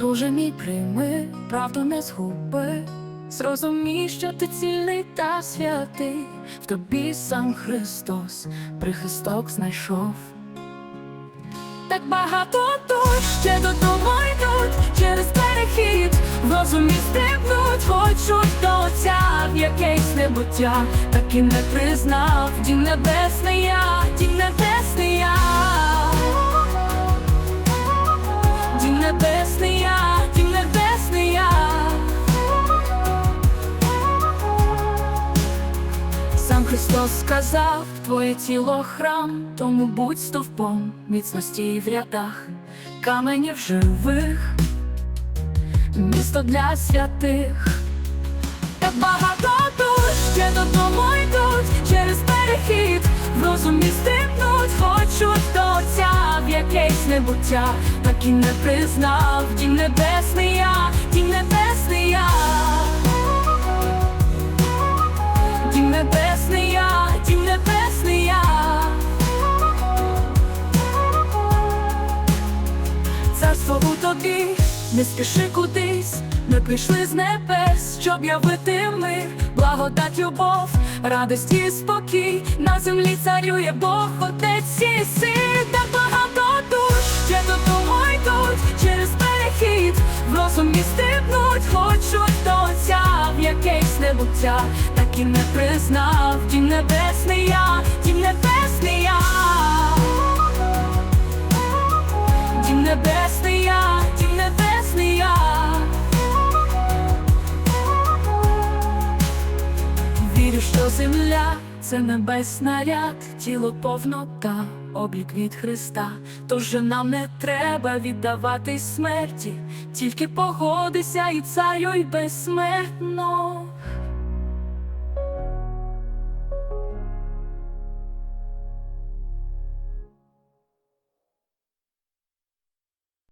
Друже мій прийми, правду не згуби. Зрозумій, що ти цільний та святий, в тобі сам Христос прихисток знайшов. Так багато душ ще додому йдуть через перехід, в розумі стрибнуть, хочуть до отця в якесь небуття, так і не признав дім небесний я, дім небесний Христос сказав, твоє тіло храм, тому будь стовпом міцності в рядах, каменів живих, місто для святих. Так багато душ ще додому йдуть через перехід, в розумі стигнуть, хочуть до отця в якесь небуття, так і не признав дім небесний я, Царство у тобі, не спіши кудись, ми прийшли з небес, щоб явити мир, благодать, любов, радість і спокій. На землі царює Бог, Отець і син, так багато душ. Ще додому йдуть через перехід, в розумі стигнуть, хочуть до отця в якесь небуття, так і не признав дім небесний я, що земля це небесна ряд, тіло повнота, облік від Христа. Тож же нам не треба віддавати смерті, тільки погодися і царюй безсмертно.